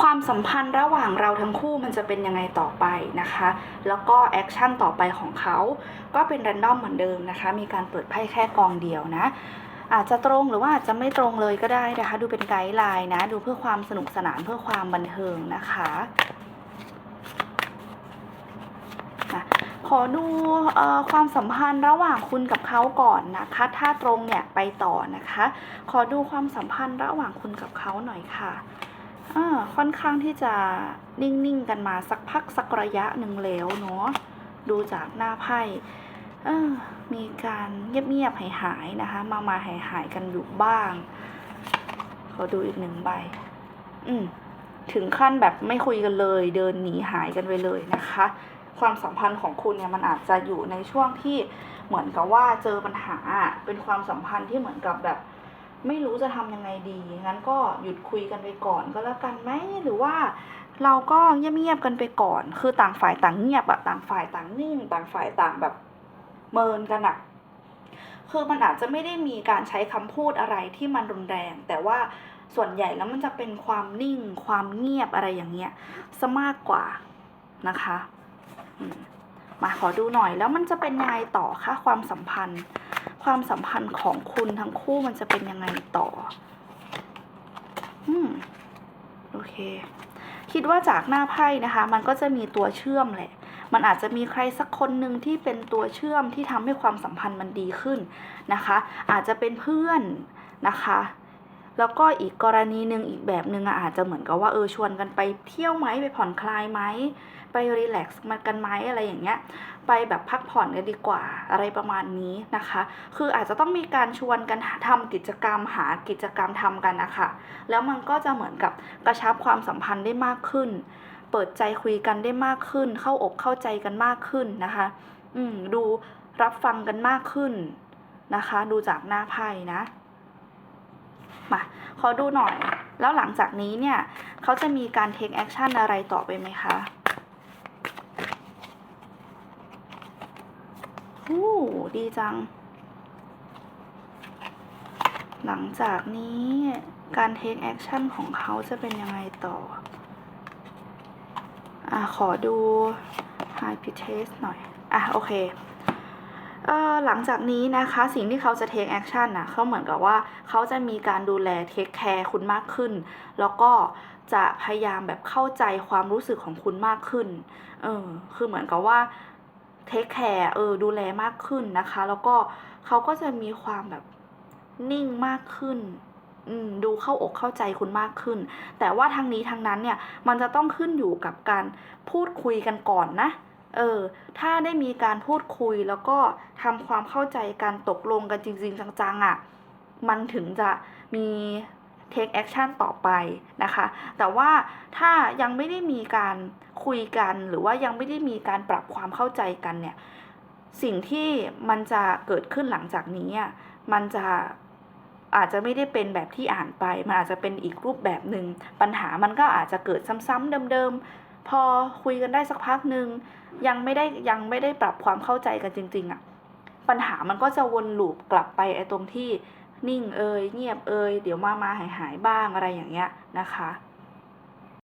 ความสัมพันธ์ระหว่างเราทั้งคู่มันจะเป็นยังไงต่อไปนะคะ แล้วก็แอคชั่นต่อไปของเขาก็เป็นแรนดอมเหมือนเดิมนะคะ มีการเปิดไพ่แค่กองเดียวนะ อาจจะตรงหรือว่าอาจจะไม่ตรงเลยก็ได้นะคะ ดูเป็นไกด์ไลน์นะ ดูเพื่อความสนุกสนานเพื่อความบันเทิงนะคะนะขอดูอความสัมพันธ์ระหว่างคุณกับเขาก่อนนะคะ ถ้าตรงเนี่ยไปต่อนะคะ ขอดูความสัมพันธ์ระหว่างคุณกับเขาหน่อยค่ะ ค่อนข้างที่จะนิ่งๆกันมาสักพักสักระยะหนึ่งแล้วเนาะดูจากหน้าไพ่มีการเงียบๆหายๆนะคะ มามาหายหายๆกันอยู่บ้างขอดูอีกหนึ่งใบ อืมถึงขั้นแบบไม่คุยกันเลย เดินหนีหายกันไปเลยนะคะ ความสัมพันธ์ของคุณเนี่ยมันอาจจะอยู่ในช่วงที่เหมือนกับว่าเจอปัญหาเป็นความสัมพันธ์ที่เหมือนกับแบบ ไม่รู้จะทำยังไงดี งั้นก็หยุดคุยกันไปก่อนก็แล้วกันไหมหรือว่าเราก็เงียบๆกันไปก่อน คือต่างฝ่ายต่างเงียบอะต่างฝ่ายต่างนิ่ง ต่างฝ่ายต่างแบบเมินกันอะคือมันอาจจะไม่ได้มีการใช้คำพูดอะไรที่มันรุนแรง แต่ว่าส่วนใหญ่แล้วมันจะเป็นความนิ่ง ความเงียบอะไรอย่างเงี้ยซะมากกว่านะคะ อืม มาขอดูหน่อยแล้วมันจะเป็นยังไงต่อคะความสัมพันธ์ ความสัมพันธ์ของคุณทั้งคู่มันจะเป็นยังไงต่อ อืมโอเค คิดว่าจากหน้าไพ่นะคะ มันก็จะมีตัวเชื่อมแหละ มันอาจจะมีใครสักคนหนึ่งที่เป็นตัวเชื่อมที่ทำให้ความสัมพันธ์มันดีขึ้นนะคะ อาจจะเป็นเพื่อนนะคะ แล้วก็อีกกรณีหนึ่งอีกแบบหนึ่งอาจจะเหมือนกับว่าเออชวนกันไปเที่ยวไหมไปผ่อนคลายไหมไปรีแลกซ์มันกันไหมอะไรอย่างเงี้ยไปแบบพักผ่อนกันดีกว่าอะไรประมาณนี้นะคะ คืออาจจะต้องมีการชวนกันทำกิจกรรมหากิจกรรมทำกันนะคะแล้วมันก็จะเหมือนกับกระชับความสัมพันธ์ได้มากขึ้น เปิดใจคุยกันได้มากขึ้น เข้าอกเข้าใจกันมากขึ้นนะคะ อืมดูรับฟังกันมากขึ้นนะคะ ดูจากหน้าไพ่นะ มาขอดูหน่อย แล้วหลังจากนี้เนี่ยเขาจะมีการ take action อะไรต่อไปไหมคะอู้ดีจัง หลังจากนี้การ take action ของเขาจะเป็นยังไงต่ออะขอดู high p i t e s t หน่อย อะ โอเค หลังจากนี้นะคะสิ่งที่เขาจะ take action นะเขาเหมือนกับว่าเขาจะมีการดูแล take care คุณมากขึ้น แล้วก็จะพยายามแบบเข้าใจความรู้สึกของคุณมากขึ้น เออ คือเหมือนกับว่าเทคแคร์เออ ดูแลมากขึ้นนะคะ แล้วก็เขาก็จะมีความแบบนิ่งมากขึ้นดูเข้าอกเข้าใจคุณมากขึ้น แต่ว่าทางนี้ทางนั้นเนี่ย มันจะต้องขึ้นอยู่กับการพูดคุยกันก่อนนะ เออ ถ้าได้มีการพูดคุยแล้วก็ทำความเข้าใจกันตกลงกันจริง ๆ จังๆอะ่ะ มันถึงจะมี take action ต่อไปนะคะ แต่ว่าถ้ายังไม่ได้มีการคุยกันหรือว่ายังไม่ได้มีการปรับความเข้าใจกันเนี่ย สิ่งที่มันจะเกิดขึ้นหลังจากนี้อะ มันจะอาจจะไม่ได้เป็นแบบที่อ่านไป มันอาจจะเป็นอีกรูปแบบหนึ่ง ปัญหามันก็อาจจะเกิดซ้ำๆเดิมๆ พอคุยกันได้สักพักหนึ่งยังไม่ได้ยังไม่ได้ปรับความเข้าใจกันจริง ๆอะปัญหามันก็จะวนลูปกลับไปไอ้ตรงที่นิ่งเอยเงียบเอยเดี๋ยวมามาหายหายๆบ้างอะไรอย่างเงี้ยนะคะ